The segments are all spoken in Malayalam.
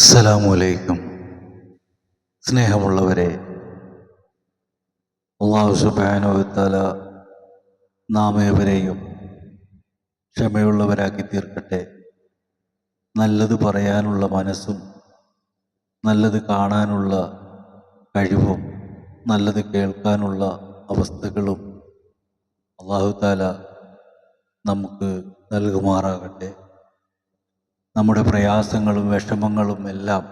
അസ്സലാമലൈക്കും. സ്നേഹമുള്ളവരെ അള്ളാഹു സുബാനുവത്താല നാം ക്ഷമയുള്ളവരാക്കി തീർക്കട്ടെ. നല്ലത് പറയാനുള്ള മനസ്സും നല്ലത് കാണാനുള്ള കഴിവും നല്ലത് കേൾക്കാനുള്ള അവസ്ഥകളും അള്ളാഹു താല നമുക്ക് നൽകുമാറാകട്ടെ. നമ്മുടെ പ്രയാസങ്ങളും വിഷമങ്ങളും എല്ലാം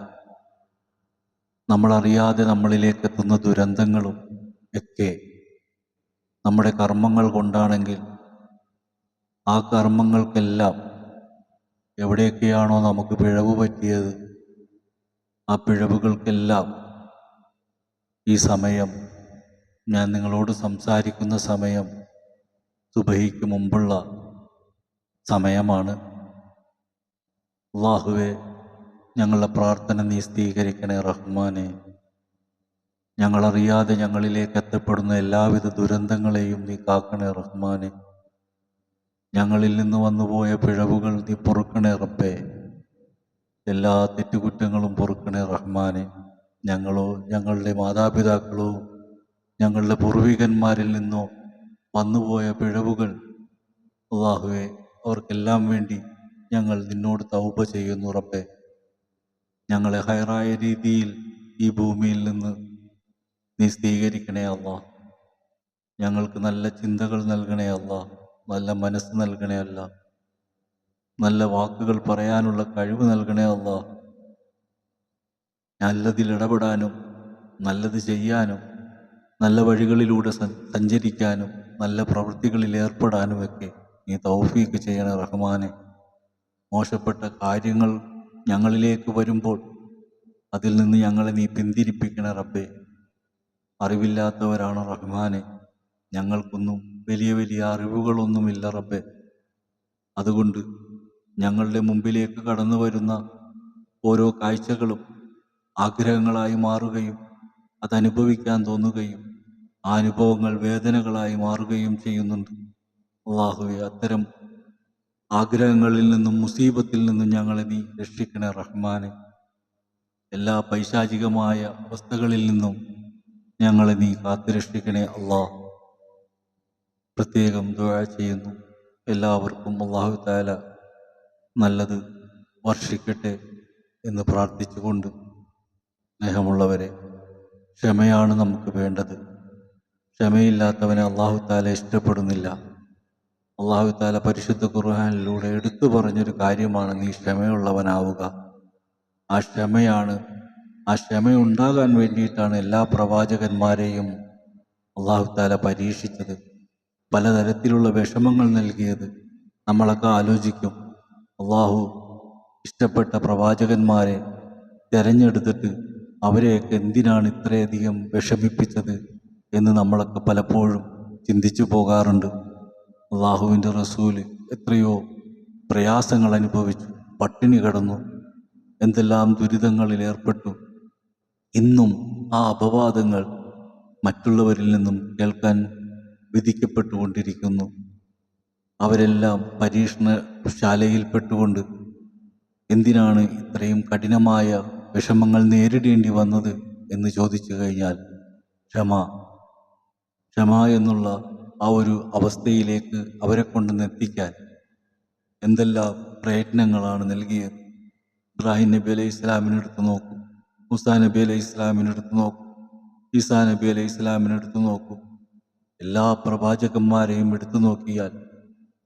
നമ്മളറിയാതെ നമ്മളിലേക്ക് എത്തുന്ന ദുരന്തങ്ങളും ഒക്കെ നമ്മുടെ കർമ്മങ്ങൾ കൊണ്ടാണെങ്കിൽ ആ കർമ്മങ്ങൾക്കെല്ലാം എവിടെയൊക്കെയാണോ നമുക്ക് പിഴവ് പറ്റിയത് ആ പിഴവുകൾക്കെല്ലാം ഈ സമയം ഞാൻ നിങ്ങളോട് സംസാരിക്കുന്ന സമയം സുബഹിക്ക് മുമ്പുള്ള സമയമാണ്. അള്ളാഹുവെ ഞങ്ങളുടെ പ്രാർത്ഥന നീ സ്ഥീകരിക്കണേ റഹ്മാനെ. ഞങ്ങളറിയാതെ ഞങ്ങളിലേക്ക് എത്തപ്പെടുന്ന എല്ലാവിധ ദുരന്തങ്ങളെയും നീ കാക്കണേ റഹ്മാനെ. ഞങ്ങളിൽ നിന്ന് വന്നുപോയ പിഴവുകൾ നീ പൊറുക്കണേ റബ്ബേ. എല്ലാ തെറ്റുകുറ്റങ്ങളും പൊറുക്കണേ റഹ്മാനെ. ഞങ്ങളോ ഞങ്ങളുടെ മാതാപിതാക്കളോ ഞങ്ങളുടെ പൂർവികന്മാരിൽ നിന്നോ വന്നുപോയ പിഴവുകൾ അള്ളാഹുവെ അവർക്കെല്ലാം വേണ്ടി ഞങ്ങൾ നിന്നോട് തൗബ ചെയ്യുന്നു റബ്ബെ. ഞങ്ങളെ ഹൈറായ രീതിയിൽ ഈ ഭൂമിയിൽ നിന്ന് നീ സ്വീകരിക്കണേ അല്ല. ഞങ്ങൾക്ക് നല്ല ചിന്തകൾ നൽകണേ അല്ല. നല്ല മനസ്സ് നൽകണേ അല്ല. നല്ല വാക്കുകൾ പറയാനുള്ള കഴിവ് നൽകണേ അല്ല. നല്ലതിൽ ഇടപെടാനും നല്ലത് ചെയ്യാനും നല്ല വഴികളിലൂടെ സഞ്ചരിക്കാനും നല്ല പ്രവൃത്തികളിൽ ഏർപ്പെടാനുമൊക്കെ നീ തൗഫീക്ക് ചെയ്യണേ റഹ്മാനെ. മോശപ്പെട്ട കാര്യങ്ങൾ ഞങ്ങളിലേക്ക് വരുമ്പോൾ അതിൽ നിന്ന് ഞങ്ങളെ നീ പിന്തിരിപ്പിക്കണ റബ്ബേ. അറിവില്ലാത്തവരാണ് റഹ്മാനെ. ഞങ്ങൾക്കൊന്നും വലിയ വലിയ അറിവുകളൊന്നുമില്ല റബ്ബെ. അതുകൊണ്ട് ഞങ്ങളുടെ മുമ്പിലേക്ക് കടന്നു വരുന്ന ഓരോ കാഴ്ചകളും ആഗ്രഹങ്ങളായി മാറുകയും അതനുഭവിക്കാൻ തോന്നുകയും ആ അനുഭവങ്ങൾ വേദനകളായി മാറുകയും ചെയ്യുന്നുണ്ട്. അള്ളാഹുവെ അത്തരം ആഗ്രഹങ്ങളിൽ നിന്നും മുസീബത്തിൽ നിന്നും ഞങ്ങളെ നീ രക്ഷിക്കണേ റഹ്മാനെ. എല്ലാ പൈശാചികമായ അവസ്ഥകളിൽ നിന്നും ഞങ്ങളെ നീ കാത്തുരക്ഷിക്കണേ അള്ളാ. പ്രത്യേകം ദുഴ ചെയ്യുന്നു. എല്ലാവർക്കും അള്ളാഹു താല നല്ലത് വർഷിക്കട്ടെ എന്ന് പ്രാർത്ഥിച്ചുകൊണ്ട് സ്നേഹമുള്ളവരെ ക്ഷമയാണ് നമുക്ക് വേണ്ടത്. ക്ഷമയില്ലാത്തവനെ അള്ളാഹു താല ഇഷ്ടപ്പെടുന്നില്ല. അള്ളാഹു താല പരിശുദ്ധ ഖുർഹാനിലൂടെ എടുത്തു പറഞ്ഞൊരു കാര്യമാണ് നീ ക്ഷമയുള്ളവനാവുക. ആ ക്ഷമയാണ് ആ ക്ഷമയുണ്ടാകാൻ വേണ്ടിയിട്ടാണ് എല്ലാ പ്രവാചകന്മാരെയും അള്ളാഹു താല പരീക്ഷിച്ചത്. പലതരത്തിലുള്ള വിഷമങ്ങൾ നൽകിയത് നമ്മളൊക്കെ ആലോചിക്കും. അള്ളാഹു ഇഷ്ടപ്പെട്ട പ്രവാചകന്മാരെ തിരഞ്ഞെടുത്തിട്ട് അവരെയൊക്കെ എന്തിനാണ് ഇത്രയധികം വിഷമിപ്പിച്ചത് എന്ന് നമ്മളൊക്കെ പലപ്പോഴും ചിന്തിച്ചു പോകാറുണ്ട്. അള്ളാഹുവിന്റെ റസൂൽ എത്രയോ പ്രയാസങ്ങൾ അനുഭവിച്ചു. പട്ടിണി കടന്നു. എന്തെല്ലാം ദുരിതങ്ങളിൽ ഏർപ്പെട്ടു. ഇന്നും ആ അപവാദങ്ങൾ മറ്റുള്ളവരിൽ നിന്നും കേൾക്കാൻ വിധിക്കപ്പെട്ടുകൊണ്ടിരിക്കുന്നു. അവരെല്ലാം പരീക്ഷണശാലയിൽപ്പെട്ടുകൊണ്ട് എന്തിനാണ് ഇത്രയും കഠിനമായ വിഷമങ്ങൾ നേരിടേണ്ടി വന്നത് എന്ന് ചോദിച്ചു കഴിഞ്ഞാൽ ക്ഷമ. ക്ഷമ എന്നുള്ള ആ ഒരു അവസ്ഥയിലേക്ക് അവരെ കൊണ്ടുവന്നെത്തിക്കാൻ എന്തെല്ലാം പ്രയത്നങ്ങളാണ് നൽകിയത്? ഇബ്രാഹിം നബി അലൈഹി ഇസ്ലാമിനെടുത്ത് നോക്കൂ. മുസാ നബി അലൈഹി ഇസ്ലാമിനെടുത്ത് നോക്കൂ. ഈസാ നബി അലൈഹി ഇസ്ലാമിനെടുത്ത് നോക്കൂ. എല്ലാ പ്രവാചകന്മാരെയും എടുത്തു നോക്കിയാൽ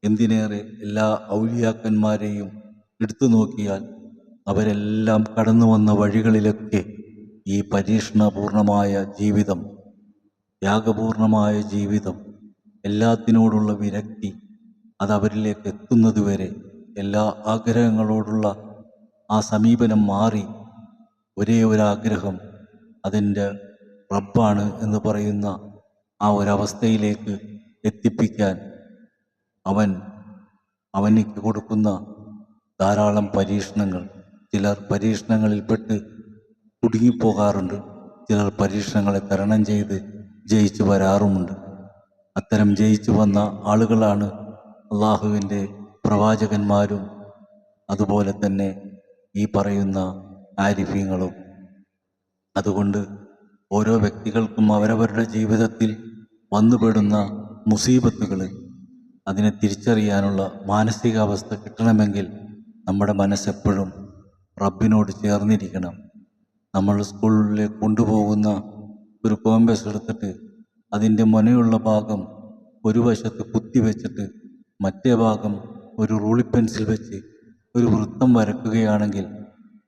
എന്തിനേറെ എല്ലാ ഔലിയാക്കന്മാരെയും എടുത്തു നോക്കിയാൽ അവരെല്ലാം കടന്നു വന്ന വഴികളിലൊക്കെ ഈ പരീക്ഷണപൂർണമായ ജീവിതം ത്യാഗപൂർണമായ ജീവിതം എല്ലാത്തിനോടുള്ള വിരക്തി അത് അവരിലേക്ക് എത്തുന്നതുവരെ എല്ലാ ആഗ്രഹങ്ങളോടുള്ള ആ സമീപനം മാറി ഒരേ ഒരു ആഗ്രഹം അതിന്റെ റബ്ബാണ് എന്ന് പറയുന്ന ആ ഒരവസ്ഥയിലേക്ക് എത്തിപ്പിക്കാൻ അവൻ അവനിക്ക് കൊടുക്കുന്ന ധാരാളം പരീക്ഷണങ്ങൾ. ചിലർ പരീക്ഷണങ്ങളിൽപ്പെട്ട് കുടുങ്ങിപ്പോകാറുണ്ട്. ചിലർ പരീക്ഷണങ്ങളെ തരണം ചെയ്ത് ജയിച്ചു വരാറുമുണ്ട്. അത്തരം ജയിച്ചു വന്ന ആളുകളാണ് അള്ളാഹുവിന്റെ പ്രവാചകന്മാരും അതുപോലെ തന്നെ ഈ പറയുന്ന ആരിഫ്യങ്ങളും അതുകൊണ്ട് ഓരോ വ്യക്തികൾക്കും അവരവരുടെ ജീവിതത്തിൽ വന്നുപെടുന്ന മുസീബത്തുകൾ അതിനെ തിരിച്ചറിയാനുള്ള മാനസികാവസ്ഥ കിട്ടണമെങ്കിൽ നമ്മുടെ മനസ്സെപ്പോഴും റബ്ബിനോട് ചേർന്നിരിക്കണം. നമ്മൾ സ്കൂളിലേക്ക് കൊണ്ടുപോകുന്ന ഒരു കോമ്പസ് എടുത്തിട്ട് അതിന്റെ മുനയുള്ള ഭാഗം ഒരു വശത്ത് വെച്ചിട്ട് മറ്റേ ഭാഗം ഒരു റൂളി പെൻസിൽ വെച്ച് ഒരു വൃത്തം വരക്കുകയാണെങ്കിൽ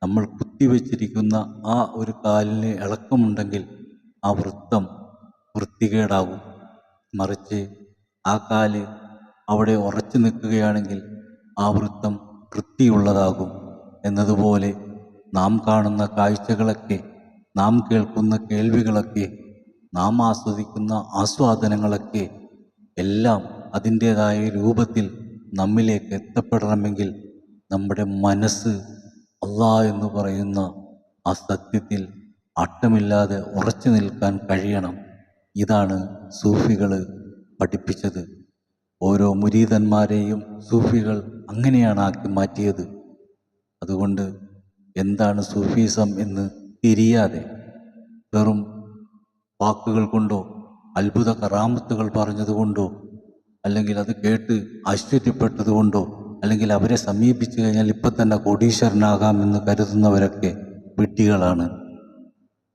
നമ്മൾ കുത്തി വെച്ചിരിക്കുന്ന ആ ഒരു കാലിന് ഇളക്കമുണ്ടെങ്കിൽ ആ വൃത്തം വൃത്തികേടാകും. മറിച്ച് ആ കാൽ അവിടെ ഉറച്ചു നിൽക്കുകയാണെങ്കിൽ ആ വൃത്തം വൃത്തിയുള്ളതാകും. എന്നതുപോലെ നാം കാണുന്ന കാഴ്ചകളൊക്കെ നാം കേൾക്കുന്ന കേൾവികളൊക്കെ നാം ആസ്വദിക്കുന്ന ആസ്വാദനങ്ങളൊക്കെ എല്ലാം അതിന്റേതായ രൂപത്തിൽ നമ്മിലേക്ക് എത്തപ്പെടണമെങ്കിൽ നമ്മുടെ മനസ്സ് അള്ളാ എന്ന് പറയുന്ന ആ സത്യത്തിൽ അട്ടമില്ലാതെ ഉറച്ചു നിൽക്കാൻ കഴിയണം. ഇതാണ് സൂഫികൾ പഠിപ്പിച്ചത്. ഓരോ മുരീതന്മാരെയും സൂഫികൾ അങ്ങനെയാണ് ആക്കി മാറ്റിയത്. അതുകൊണ്ട് എന്താണ് സൂഫിസം എന്ന് തിരിയാതെ വെറും വാക്കുകൾ കൊണ്ടോ അത്ഭുത കറാമത്തുകൾ പറഞ്ഞതുകൊണ്ടോ അല്ലെങ്കിൽ അത് കേട്ട് ആശ്ചര്യപ്പെട്ടതുകൊണ്ടോ അല്ലെങ്കിൽ അവരെ സമീപിച്ചു കഴിഞ്ഞാൽ ഇപ്പം തന്നെ കോടീശ്വരനാകാമെന്ന് കരുതുന്നവരൊക്കെ വിട്ടികളാണ്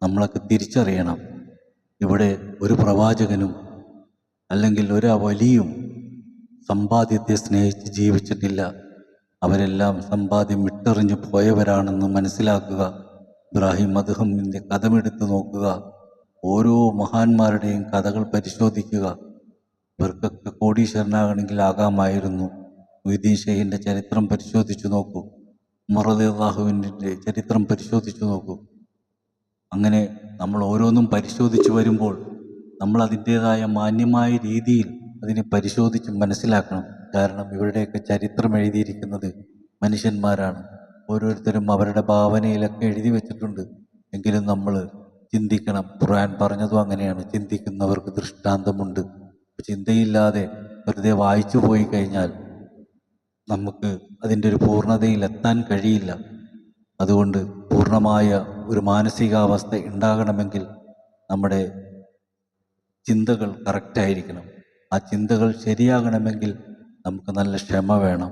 നമ്മളൊക്കെ തിരിച്ചറിയണം. ഇവിടെ ഒരു പ്രവാചകനും അല്ലെങ്കിൽ ഒരു വലിയും സമ്പാദ്യത്തെ സ്നേഹിച്ച് ജീവിച്ചിട്ടില്ല. അവരെല്ലാം സമ്പാദ്യം വിട്ടെറിഞ്ഞു പോയവരാണെന്ന് മനസ്സിലാക്കുക ഇബ്രാഹിം അദ്ദേഹത്തിന്റെ കഥമെടുത്ത് നോക്കുക ഓരോ മഹാന്മാരുടെയും കഥകൾ പരിശോധിക്കുക. ഇവർക്കൊക്കെ കോടീശ്വരനാകണമെങ്കിൽ ആകാമായിരുന്നു ഷെയ്ഖിന്റെ ചരിത്രം പരിശോധിച്ചു നോക്കൂ. മുറദ് അള്ളാഹുവിന്റെ ചരിത്രം പരിശോധിച്ചു നോക്കൂ. അങ്ങനെ നമ്മൾ ഓരോന്നും പരിശോധിച്ചു വരുമ്പോൾ നമ്മൾ അതിന്റേതായ മാന്യമായ രീതിയിൽ അതിനെ പരിശോധിച്ച് മനസ്സിലാക്കണം. കാരണം ഇവരുടെയൊക്കെ ചരിത്രം എഴുതിയിരിക്കുന്നത് മനുഷ്യന്മാരാണ്. ഓരോരുത്തരും അവരുടെ ഭാവനയിലൊക്കെ എഴുതി വെച്ചിട്ടുണ്ട്. എങ്കിലും നമ്മൾ ചിന്തിക്കണം. ഖുർആൻ പറഞ്ഞതും അങ്ങനെയാണ്. ചിന്തിക്കുന്നവർക്ക് ദൃഷ്ടാന്തമുണ്ട്. ചിന്തയില്ലാതെ വെറുതെ വായിച്ചു പോയി കഴിഞ്ഞാൽ നമുക്ക് അതിന്റെ ഒരു പൂർണതയിൽ എത്താൻ കഴിയില്ല. അതുകൊണ്ട് പൂർണമായ ഒരു മാനസികാവസ്ഥ ഉണ്ടാകണമെങ്കിൽ നമ്മുടെ ചിന്തകൾ കറക്റ്റായിരിക്കണം ആ ചിന്തകൾ ശരിയാകണമെങ്കിൽ നമുക്ക് നല്ല ക്ഷമ വേണം.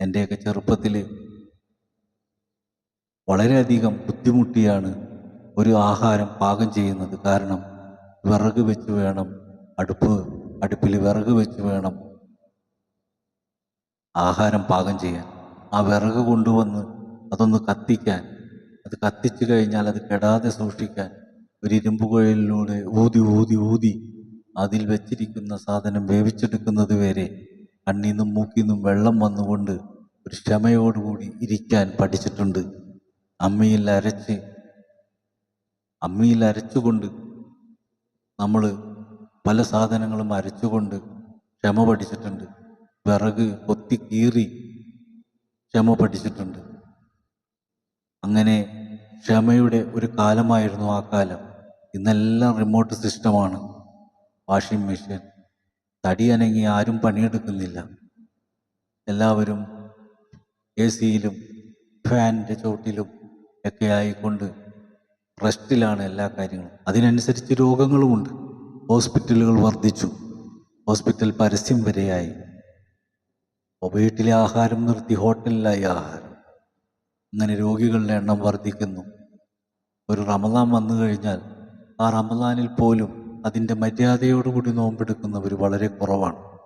എന്റെയൊക്കെ ചെറുപ്പത്തിൽ വളരെയധികം ബുദ്ധിമുട്ടിയാണ് ഒരു ആഹാരം പാകം ചെയ്യുന്നത് കാരണം വിറക് വെച്ച് വേണം അടുപ്പ് അടുപ്പിൽ വിറക് വെച്ച് വേണം ആഹാരം പാകം ചെയ്യാൻ. ആ വിറക് കൊണ്ടുവന്ന് അതൊന്ന് കത്തിക്കാൻ. അത് കത്തിച്ചു കഴിഞ്ഞാൽ അത് കെടാതെ സൂക്ഷിക്കാൻ ഒരു ഇരുമ്പ് കുഴലിലൂടെ ഊതി ഊതി ഊതി അതിൽ വെച്ചിരിക്കുന്ന സാധനം വേവിച്ചെടുക്കുന്നത് വരെ കണ്ണീന്നും മൂക്കിന്നും വെള്ളം വന്നുകൊണ്ട് ഒരു ക്ഷമയോടുകൂടി ഇരിക്കാൻ പഠിച്ചിട്ടുണ്ട്. അമ്മയിൽ അരച്ച് അമ്മിയിൽ അരച്ചുകൊണ്ട് നമ്മൾ പല സാധനങ്ങളും അരച്ചുകൊണ്ട് ക്ഷമ പഠിച്ചിട്ടുണ്ട്. വിറക് കൊത്തി കീറി ക്ഷമ പഠിച്ചിട്ടുണ്ട്. അങ്ങനെ ക്ഷമയുടെ ഒരു കാലമായിരുന്നു ആ കാലം. ഇന്നെല്ലാം റിമോട്ട് സിസ്റ്റമാണ് വാഷിംഗ് മെഷീൻ തടി അനങ്ങി ആരും പണിയെടുക്കുന്നില്ല. എല്ലാവരും എ സിയിലും ഫാനിന്റെ ചോട്ടിലും ഒക്കെ ആയിക്കൊണ്ട് റെസ്റ്റിലാണ് എല്ലാ കാര്യങ്ങളും. അതിനനുസരിച്ച് രോഗങ്ങളുമുണ്ട്. ഹോസ്പിറ്റലുകൾ വർദ്ധിച്ചു. ഹോസ്പിറ്റൽ പരസ്യം വരെയായി. വീട്ടിലെ ആഹാരം നിർത്തി ഹോട്ടലിലായി ആഹാരം. അങ്ങനെ രോഗികളുടെ എണ്ണം വർദ്ധിക്കുന്നു. ഒരു റമദാൻ വന്നു കഴിഞ്ഞാൽ ആ റമദാനിൽ പോലും അതിന്റെ മര്യാദയോടുകൂടി നോമ്പെടുക്കുന്നവർ വളരെ കുറവാണ്.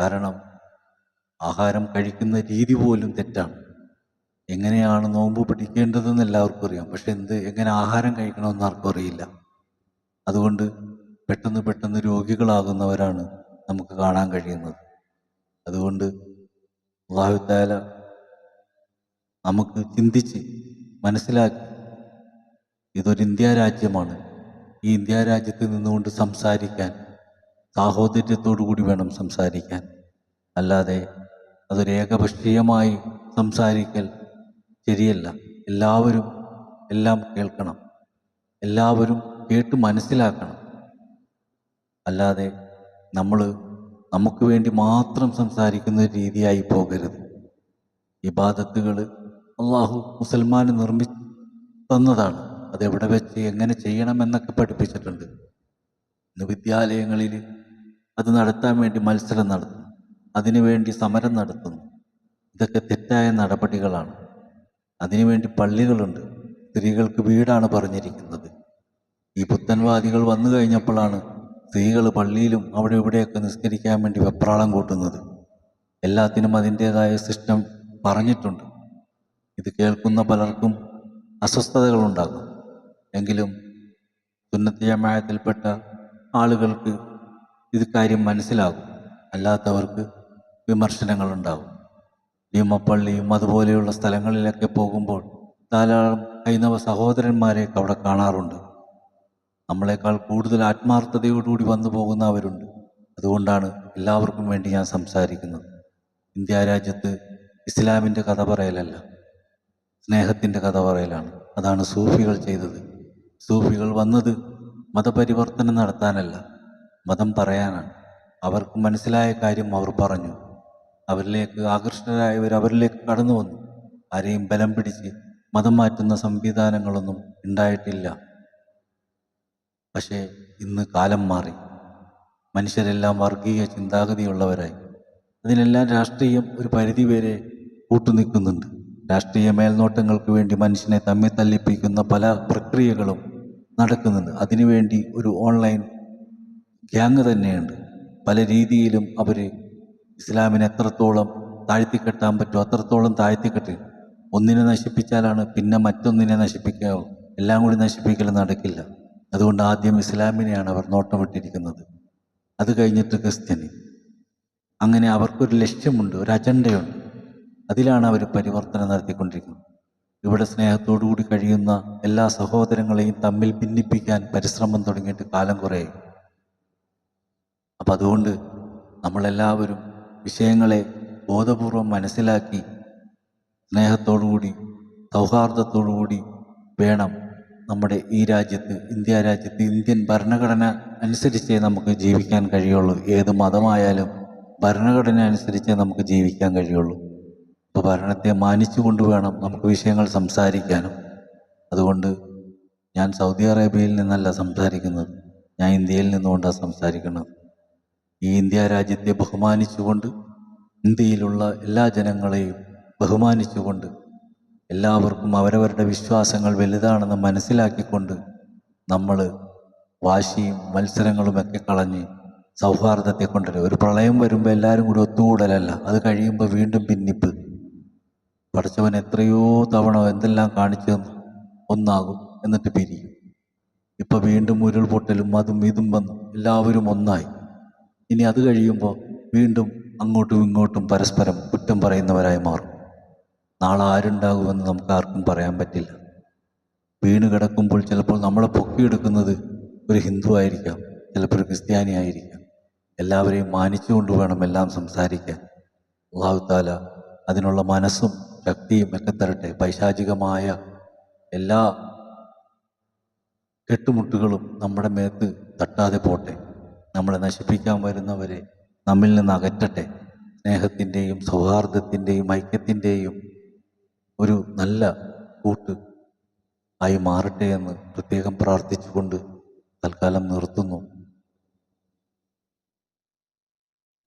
കാരണം ആഹാരം കഴിക്കുന്ന രീതി പോലും തെറ്റാണ്. എങ്ങനെയാണ് നോമ്പ് പിടിക്കേണ്ടതെന്ന് എല്ലാവർക്കും അറിയാം. പക്ഷെ എന്ത് എങ്ങനെ ആഹാരം കഴിക്കണമെന്ന് ആർക്കും അറിയില്ല. അതുകൊണ്ട് പെട്ടെന്ന് പെട്ടെന്ന് രോഗികളാകുന്നവരാണ് നമുക്ക് കാണാൻ കഴിയുന്നത്. അതുകൊണ്ട് അള്ളാഹുത്താല നമുക്ക് ചിന്തിച്ച് മനസ്സിലാക്കി ഇതൊരു ഇന്ത്യ രാജ്യമാണ്. ഈ ഇന്ത്യ രാജ്യത്ത് നിന്നുകൊണ്ട് സംസാരിക്കാൻ സാഹോദര്യത്തോടു കൂടി വേണം സംസാരിക്കാൻ. അല്ലാതെ അതൊരു ഏകപക്ഷീയമായി സംസാരിക്കൽ ശരിയല്ല. എല്ലാവരും എല്ലാം കേൾക്കണം. എല്ലാവരും കേട്ട് മനസ്സിലാക്കണം. അല്ലാതെ നമ്മൾ നമുക്ക് വേണ്ടി മാത്രം സംസാരിക്കുന്ന ഒരു രീതിയായി പോകരുത്. ഇബാദത്തുകൾ അള്ളാഹു മുസൽമാന് നിർമ്മി തന്നതാണ്. അതെവിടെ വെച്ച് എങ്ങനെ ചെയ്യണമെന്നൊക്കെ പഠിപ്പിച്ചിട്ടുണ്ട്. ഇന്ന് വിദ്യാലയങ്ങളിൽ അത് നടത്താൻ വേണ്ടി മത്സരം നടത്തുന്നു. അതിനുവേണ്ടി സമരം നടത്തുന്നു. ഇതൊക്കെ തെറ്റായ നടപടികളാണ്. അതിനുവേണ്ടി പള്ളികളുണ്ട്. സ്ത്രീകൾക്ക് വീടാണ് പറഞ്ഞിരിക്കുന്നത്. ഈ പുത്തൻവാദികൾ വന്നു കഴിഞ്ഞപ്പോഴാണ് സ്ത്രീകൾ പള്ളിയിലും അവിടെ ഇവിടെയൊക്കെ നിസ്കരിക്കാൻ വേണ്ടി വെപ്രാളം കൂട്ടുന്നത്. എല്ലാത്തിനും അതിന്റേതായ സിസ്റ്റം പറഞ്ഞിട്ടുണ്ട്. ഇത് കേൾക്കുന്ന പലർക്കും അസ്വസ്ഥതകളുണ്ടാകും. എങ്കിലും സുന്നത്തി ജമായത്തിൽപ്പെട്ട ആളുകൾക്ക് ഇത് കാര്യം മനസ്സിലാകും. അല്ലാത്തവർക്ക് വിമർശനങ്ങളുണ്ടാകും. ഭീമപ്പള്ളിയും അതുപോലെയുള്ള സ്ഥലങ്ങളിലൊക്കെ പോകുമ്പോൾ ധാരാളം ഹൈന്ദവ സഹോദരന്മാരെയൊക്കെ അവിടെ കാണാറുണ്ട്. നമ്മളെക്കാൾ കൂടുതൽ ആത്മാർത്ഥതയോടുകൂടി വന്നു പോകുന്നവരുണ്ട്. അതുകൊണ്ടാണ് എല്ലാവർക്കും വേണ്ടി ഞാൻ സംസാരിക്കുന്നത്. ഇന്ത്യ രാജ്യത്ത് ഇസ്ലാമിന്റെ കഥ പറയലല്ല സ്നേഹത്തിന്റെ കഥ പറയലാണ്. അതാണ് സൂഫികൾ ചെയ്തത്. സൂഫികൾ വന്നത് മതപരിവർത്തനം നടത്താനല്ല മതം പറയാനാണ്. അവർക്ക് മനസ്സിലായ കാര്യം അവർ പറഞ്ഞു. അവരിലേക്ക് ആകർഷകരായവർ അവരിലേക്ക് കടന്നു വന്നു. ആരെയും ബലം പിടിച്ച് മതം മാറ്റുന്ന സംവിധാനങ്ങളൊന്നും ഉണ്ടായിട്ടില്ല. പക്ഷേ ഇന്ന് കാലം മാറി. മനുഷ്യരെല്ലാം വർഗീയ ചിന്താഗതിയുള്ളവരായി. അതിനെല്ലാം രാഷ്ട്രീയം ഒരു പരിധിവരെ കൂട്ടുനിൽക്കുന്നുണ്ട്. രാഷ്ട്രീയ മേൽനോട്ടങ്ങൾക്ക് വേണ്ടി മനുഷ്യനെ തമ്മിൽ തല്ലിപ്പിക്കുന്ന പല പ്രക്രിയകളും നടക്കുന്നുണ്ട്. അതിനുവേണ്ടി ഒരു ഓൺലൈൻ ഗ്യാങ് തന്നെയുണ്ട്. പല രീതിയിലും അവർ ഇസ്ലാമിനെ എത്രത്തോളം താഴ്ത്തിക്കെട്ടാൻ പറ്റുമോ അത്രത്തോളം താഴ്ത്തിക്കെട്ട്. ഒന്നിനെ നശിപ്പിച്ചാലാണ് പിന്നെ മറ്റൊന്നിനെ നശിപ്പിക്കാവൂ. എല്ലാം കൂടി നശിപ്പിക്കൽ നടക്കില്ല. അതുകൊണ്ട് ആദ്യം ഇസ്ലാമിനെയാണ് അവർ നോട്ടമിട്ടിരിക്കുന്നത്. അത് കഴിഞ്ഞിട്ട് ക്രിസ്ത്യനി അങ്ങനെ അവർക്കൊരു ലക്ഷ്യമുണ്ട് ഒരു അജണ്ടയുണ്ട്. അതിലാണ് അവർ പരിവർത്തനം നടത്തിക്കൊണ്ടിരിക്കുന്നത്. ഇവിടെ സ്നേഹത്തോടു കൂടി കഴിയുന്ന എല്ലാ സഹോദരങ്ങളെയും തമ്മിൽ ഭിന്നിപ്പിക്കാൻ പരിശ്രമം തുടങ്ങിയിട്ട് കാലം കുറേ അപ്പം അതുകൊണ്ട് നമ്മളെല്ലാവരും വിഷയങ്ങളെ ബോധപൂർവം മനസ്സിലാക്കി സ്നേഹത്തോടുകൂടി സൗഹാർദ്ദത്തോടുകൂടി വേണം നമ്മുടെ ഈ രാജ്യത്ത് ഇന്ത്യ രാജ്യത്ത് ഇന്ത്യൻ ഭരണഘടന അനുസരിച്ചേ നമുക്ക് ജീവിക്കാൻ കഴിയുള്ളൂ. ഏത് മതമായാലും ഭരണഘടന അനുസരിച്ചേ നമുക്ക് ജീവിക്കാൻ കഴിയുള്ളൂ. അപ്പോൾ ഭരണത്തെ മാനിച്ചുകൊണ്ട് വേണം നമുക്ക് വിഷയങ്ങൾ സംസാരിക്കാനും. അതുകൊണ്ട് ഞാൻ സൗദി അറേബ്യയിൽ നിന്നല്ല സംസാരിക്കുന്നത്. ഞാൻ ഇന്ത്യയിൽ നിന്നുകൊണ്ടാണ് സംസാരിക്കുന്നത്. ഈ ഇന്ത്യ രാജ്യത്തെ ബഹുമാനിച്ചുകൊണ്ട് ഇന്ത്യയിലുള്ള എല്ലാ ജനങ്ങളെയും ബഹുമാനിച്ചുകൊണ്ട് എല്ലാവർക്കും അവരവരുടെ വിശ്വാസങ്ങൾ വലുതാണെന്ന് മനസ്സിലാക്കിക്കൊണ്ട് നമ്മൾ വാശിയും മത്സരങ്ങളുമൊക്കെ കളഞ്ഞ് സൗഹാർദ്ദത്തെ കൊണ്ടുവരും ഒരു പ്രളയം വരുമ്പോൾ എല്ലാവരും കൂടി ഒത്തുകൂടലല്ല. അത് കഴിയുമ്പോൾ വീണ്ടും ഭിന്നിപ്പ്. പഠിച്ചവൻ എത്രയോ തവണ എന്തെല്ലാം കാണിച്ചു ഒന്നാകും എന്നിട്ട് പിരിയും. ഇപ്പം വീണ്ടും ഉരുൾപൊട്ടലും അതും ഇതും വന്നു. എല്ലാവരും ഒന്നായി. ഇനി അത് കഴിയുമ്പോൾ വീണ്ടും അങ്ങോട്ടും ഇങ്ങോട്ടും പരസ്പരം കുറ്റം പറയുന്നവരായി മാറും. നാളെ ആരുണ്ടാകുമെന്ന് നമുക്ക് ആർക്കും പറയാൻ പറ്റില്ല. വീണ് കിടക്കുമ്പോൾ ചിലപ്പോൾ നമ്മളെ പൊക്കിയെടുക്കുന്നത് ഒരു ഹിന്ദു ആയിരിക്കാം ചിലപ്പോൾ ഒരു ക്രിസ്ത്യാനി ആയിരിക്കാം. എല്ലാവരെയും മാനിച്ചുകൊണ്ട് വേണം എല്ലാം സംസാരിക്കാൻ. അള്ളാഹുത്താല അതിനുള്ള മനസ്സും ശക്തിയും ഒക്കെ തരട്ടെ. പൈശാചികമായ എല്ലാ കെട്ടുമുട്ടുകളും നമ്മുടെ മേത്ത് തട്ടാതെ പോട്ടെ. നമ്മളെ നശിപ്പിക്കാൻ വരുന്നവരെ നമ്മിൽ നിന്ന് അകറ്റട്ടെ. സ്നേഹത്തിന്റെയും സൗഹാർദ്ദത്തിന്റെയും ഐക്യത്തിന്റെയും ഒരു നല്ല കൂട്ട് ആയി മാറട്ടെ എന്ന് പ്രത്യേകം പ്രാർത്ഥിച്ചുകൊണ്ട് തൽക്കാലം നിർത്തുന്നു.